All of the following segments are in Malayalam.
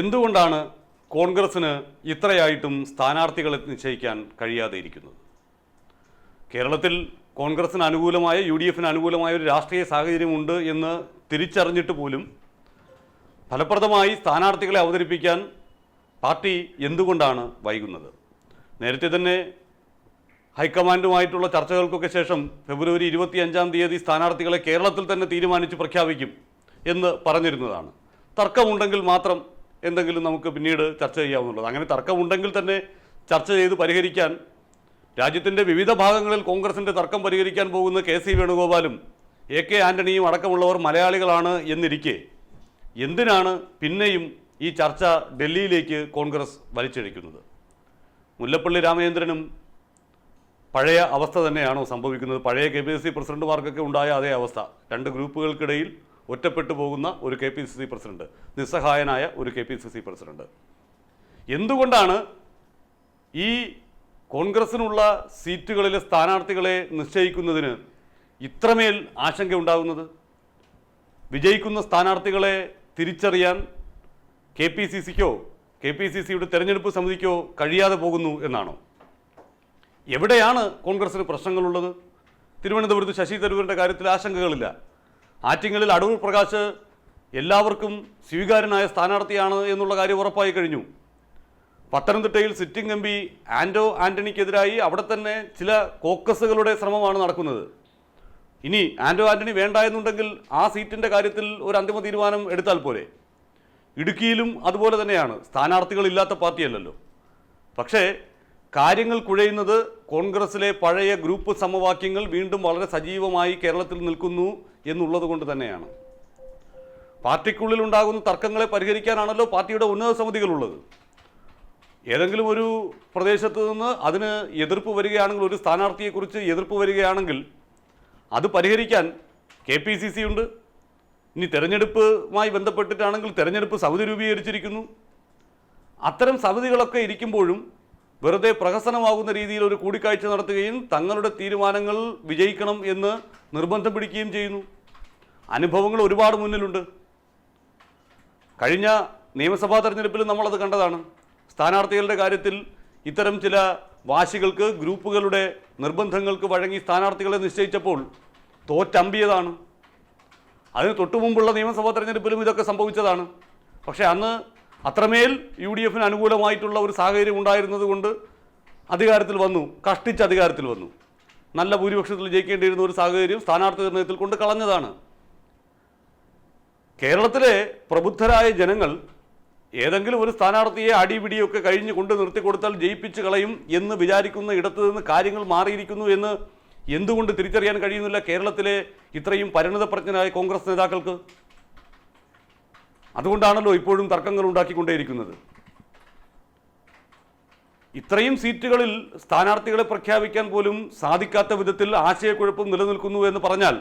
എന്തുകൊണ്ടാണ് കോൺഗ്രസിന് ഇത്രയായിട്ടും സ്ഥാനാർത്ഥികളെ നിശ്ചയിക്കാൻ കഴിയാതെ ഇരിക്കുന്നത്? കേരളത്തിൽ കോൺഗ്രസിന് അനുകൂലമായ യു ഡി എഫിന് അനുകൂലമായ ഒരു രാഷ്ട്രീയ സാഹചര്യമുണ്ട് എന്ന് തിരിച്ചറിഞ്ഞിട്ട് പോലും ഫലപ്രദമായി സ്ഥാനാർത്ഥികളെ അവതരിപ്പിക്കാൻ പാർട്ടി എന്തുകൊണ്ടാണ് വൈകുന്നത്? നേരത്തെ തന്നെ ഹൈക്കമാൻഡുമായിട്ടുള്ള ചർച്ചകൾക്കൊക്കെ ശേഷം ഫെബ്രുവരി ഇരുപത്തിയഞ്ചാം തീയതി സ്ഥാനാർത്ഥികളെ കേരളത്തിൽ തന്നെ തീരുമാനിച്ച് പ്രഖ്യാപിക്കും എന്ന് പറഞ്ഞിരുന്നതാണ്. തർക്കമുണ്ടെങ്കിൽ മാത്രം എന്തെങ്കിലും നമുക്ക് പിന്നീട് ചർച്ച ചെയ്യാവുന്നുള്ളത് അങ്ങനെ തർക്കമുണ്ടെങ്കിൽ തന്നെ ചർച്ച ചെയ്ത് പരിഹരിക്കാൻ രാജ്യത്തിന്റെ വിവിധ ഭാഗങ്ങളിൽ കോൺഗ്രസിന്റെ തർക്കം പരിഹരിക്കാൻ പോകുന്ന കെ സി വേണുഗോപാലും എ കെ ആന്റണിയും അടക്കമുള്ളവർ മലയാളികളാണ് എന്നിരിക്കെ എന്തിനാണ് പിന്നെയും ഈ ചർച്ച ഡൽഹിയിലേക്ക് കോൺഗ്രസ് വലിച്ചിഴക്കുന്നത്? മുല്ലപ്പള്ളി രാമചന്ദ്രനും പഴയ അവസ്ഥ തന്നെയാണോ സംഭവിക്കുന്നത്? പഴയ കെ പി എസ് സി പ്രസിഡന്റുമാർക്കൊക്കെ ഉണ്ടായ അതേ അവസ്ഥ. രണ്ട് ഗ്രൂപ്പുകൾക്കിടയിൽ ഒറ്റപ്പെട്ടു പോകുന്ന ഒരു K P C C president നിസ്സഹായനായ ഒരു K P C C president. എന്തുകൊണ്ടാണ് ഈ കോൺഗ്രസിനുള്ള സീറ്റുകളിലെ സ്ഥാനാർത്ഥികളെ നിശ്ചയിക്കുന്നതിന് ഇത്രമേൽ ആശങ്ക ഉണ്ടാകുന്നത്? വിജയിക്കുന്ന സ്ഥാനാർത്ഥികളെ തിരിച്ചറിയാൻ കെ പി സി സിക്കോ കെ പി സി സിയുടെ തെരഞ്ഞെടുപ്പ് സമിതിക്കോ കഴിയാതെ പോകുന്നു എന്നാണോ? എവിടെയാണ് കോൺഗ്രസിന് പ്രശ്നങ്ങളുള്ളത്? തിരുവനന്തപുരത്ത് ശശി തരൂരിന്റെ കാര്യത്തിൽ ആശങ്കകളില്ല. ആറ്റിങ്ങലിൽ അടൂർ പ്രകാശ് എല്ലാവർക്കും സ്വീകാര്യനായ സ്ഥാനാർത്ഥിയാണ് എന്നുള്ള കാര്യം ഉറപ്പായി കഴിഞ്ഞു. പത്തനംതിട്ടയിൽ സിറ്റിംഗ് എം പി ആൻഡോ ആന്റണിക്കെതിരായി അവിടെ തന്നെ ചില കോക്കസുകളുടെ ശ്രമമാണ് നടക്കുന്നത്. ഇനി ആൻഡോ ആന്റണി വേണ്ട എന്നുണ്ടെങ്കിൽ ആ സീറ്റിന്റെ കാര്യത്തിൽ ഒരു അന്തിമ തീരുമാനം എടുത്താൽ പോരെ. ഇടുക്കിയിലും അതുപോലെ തന്നെയാണ്. സ്ഥാനാർത്ഥികളില്ലാത്ത പാർട്ടിയല്ലല്ലോ. പക്ഷേ കാര്യങ്ങൾ കുഴയുന്നത് കോൺഗ്രസിലെ പഴയ ഗ്രൂപ്പ് സമവാക്യങ്ങൾ വീണ്ടും വളരെ സജീവമായി കേരളത്തിൽ നിൽക്കുന്നു എന്നുള്ളത് കൊണ്ട് തന്നെയാണ്. പാർട്ടിക്കുള്ളിൽ ഉണ്ടാകുന്ന തർക്കങ്ങളെ പരിഹരിക്കാനാണല്ലോ പാർട്ടിയുടെ ഉന്നത സമിതികളുള്ളത്. ഏതെങ്കിലും ഒരു പ്രദേശത്ത് നിന്ന് അതിന് എതിർപ്പ് വരികയാണെങ്കിൽ ഒരു സ്ഥാനാർത്ഥിയെക്കുറിച്ച് എതിർപ്പ് വരികയാണെങ്കിൽ അത് പരിഹരിക്കാൻ കെ പി സി സി ഉണ്ട്. ഇനി തെരഞ്ഞെടുപ്പുമായി ബന്ധപ്പെട്ടിട്ടാണെങ്കിൽ തെരഞ്ഞെടുപ്പ് സമിതി രൂപീകരിച്ചിരിക്കുന്നു. അത്തരം സമിതികളൊക്കെ ഇരിക്കുമ്പോഴും വെറുതെ പ്രഹസനമാകുന്ന രീതിയിൽ ഒരു കൂടിക്കാഴ്ച നടത്തുകയും തങ്ങളുടെ തീരുമാനങ്ങൾ വിജയിക്കണം എന്ന് നിർബന്ധം പിടിക്കുകയും ചെയ്യുന്നു. അനുഭവങ്ങൾ ഒരുപാട് മുന്നിലുണ്ട്. കഴിഞ്ഞ നിയമസഭാ തെരഞ്ഞെടുപ്പിൽ നമ്മളത് കണ്ടതാണ്. സ്ഥാനാർത്ഥികളുടെ കാര്യത്തിൽ ഇത്തരം ചില വാശികൾക്ക് ഗ്രൂപ്പുകളുടെ നിർബന്ധങ്ങൾക്ക് വഴങ്ങി സ്ഥാനാർത്ഥികളെ നിശ്ചയിച്ചപ്പോൾ തോറ്റമ്പിയതാണ്. അതിന് തൊട്ടു മുമ്പുള്ള നിയമസഭാ തെരഞ്ഞെടുപ്പിലും ഇതൊക്കെ സംഭവിച്ചതാണ്. പക്ഷേ അന്ന് അത്രമേൽ യു ഡി എഫിന് അനുകൂലമായിട്ടുള്ള ഒരു സാഹചര്യം ഉണ്ടായിരുന്നത് കൊണ്ട് അധികാരത്തിൽ വന്നു കഷ്ടിച്ച് അധികാരത്തിൽ വന്നു. നല്ല ഭൂരിപക്ഷത്തിൽ ജയിക്കേണ്ടിയിരുന്ന ഒരു സാഹചര്യം സ്ഥാനാർത്ഥി നിർണയത്തിൽ കൊണ്ട് കളഞ്ഞതാണ്. കേരളത്തിലെ പ്രബുദ്ധരായ ജനങ്ങൾ ഏതെങ്കിലും ഒരു സ്ഥാനാർത്ഥിയെ അടിപിടിയൊക്കെ കഴിഞ്ഞ് കൊണ്ട് നിർത്തി കൊടുത്താൽ ജയിപ്പിച്ച് കളയും എന്ന് വിചാരിക്കുന്ന ഇടത്ത് നിന്ന് കാര്യങ്ങൾ മാറിയിരിക്കുന്നു എന്ന് എന്തുകൊണ്ട് തിരിച്ചറിയാൻ കഴിയുന്നില്ല കേരളത്തിലെ ഇത്രയും പരിണതപ്രജ്ഞനായ കോൺഗ്രസ് നേതാക്കൾക്ക്? അതുകൊണ്ടാണല്ലോ ഇപ്പോഴും തർക്കങ്ങൾ ഉണ്ടാക്കിക്കൊണ്ടേയിരിക്കുന്നത്. ഇത്രയും സീറ്റുകളിൽ സ്ഥാനാർത്ഥികളെ പ്രഖ്യാപിക്കാൻ പോലും സാധിക്കാത്ത വിധത്തിൽ ആശയക്കുഴപ്പം നിലനിൽക്കുന്നു എന്ന് പറഞ്ഞാൽ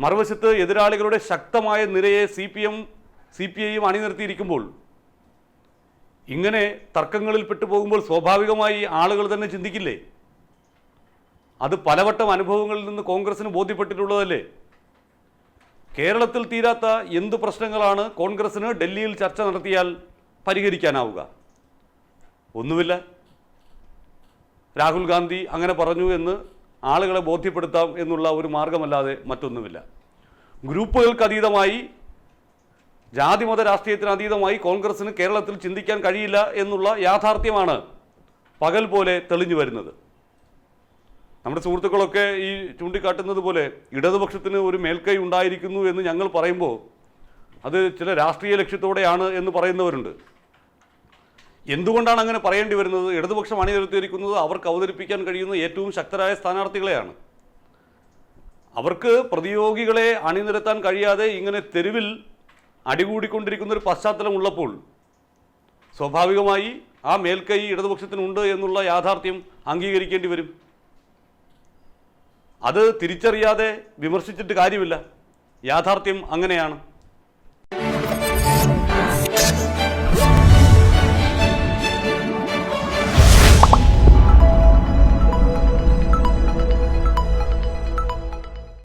മറുവശത്ത് എതിരാളികളുടെ ശക്തമായ നിരയെ C P M C P ഐയും അണിനിർത്തിയിരിക്കുമ്പോൾ ഇങ്ങനെ തർക്കങ്ങളിൽ പെട്ടുപോകുമ്പോൾ സ്വാഭാവികമായി ആളുകൾ തന്നെ ചിന്തിക്കില്ലേ? അത് പലവട്ടം അനുഭവങ്ങളിൽ നിന്ന് കോൺഗ്രസിന് ബോധ്യപ്പെട്ടിട്ടുള്ളതല്ലേ? കേരളത്തിൽ തീരാത്ത എന്ത് പ്രശ്നങ്ങളാണ് കോൺഗ്രസിന് ഡൽഹിയിൽ ചർച്ച നടത്തിയാൽ പരിഹരിക്കാനാവുക? ഒന്നുമില്ല. രാഹുൽ ഗാന്ധി അങ്ങനെ പറഞ്ഞു എന്ന് ആളുകളെ ബോധ്യപ്പെടുത്താം എന്നുള്ള ഒരു മാർഗമല്ലാതെ മറ്റൊന്നുമില്ല. ഗ്രൂപ്പുകൾക്ക് അതീതമായി ജാതിമത രാഷ്ട്രീയത്തിന് അതീതമായി കോൺഗ്രസിന് കേരളത്തിൽ ചിന്തിക്കാൻ കഴിയില്ല എന്നുള്ള യാഥാർത്ഥ്യമാണ് പകൽ പോലെ തെളിഞ്ഞു വരുന്നത്. നമ്മുടെ സുഹൃത്തുക്കളൊക്കെ ഈ ചൂണ്ടിക്കാട്ടുന്നത് പോലെ ഇടതുപക്ഷത്തിന് ഒരു മേൽക്കൈ ഉണ്ടായിരിക്കുന്നു എന്ന് ഞങ്ങൾ പറയുമ്പോൾ അത് ചില രാഷ്ട്രീയ ലക്ഷ്യത്തോടെയാണ് എന്ന് പറയുന്നവരുണ്ട്. എന്തുകൊണ്ടാണ് അങ്ങനെ പറയേണ്ടി വരുന്നത്? ഇടതുപക്ഷം അണിനിരത്തിയിരിക്കുന്നത് അവർക്ക് അവതരിപ്പിക്കാൻ കഴിയുന്ന ഏറ്റവും ശക്തരായ സ്ഥാനാർത്ഥികളെയാണ്. അവർക്ക് പ്രതിയോഗികളെ അണിനിരത്താൻ കഴിയാതെ ഇങ്ങനെ തെരുവിൽ അടികൂടിക്കൊണ്ടിരിക്കുന്ന ഒരു പശ്ചാത്തലം ഉള്ളപ്പോൾ സ്വാഭാവികമായി ആ മേൽക്കൈ ഇടതുപക്ഷത്തിനുണ്ട് എന്നുള്ള യാഥാർത്ഥ്യം അംഗീകരിക്കേണ്ടി വരും. അത് തിരിച്ചറിയാതെ വിമർശിച്ചിട്ട് കാര്യമില്ല. യാഥാർത്ഥ്യം അങ്ങനെയാണ്.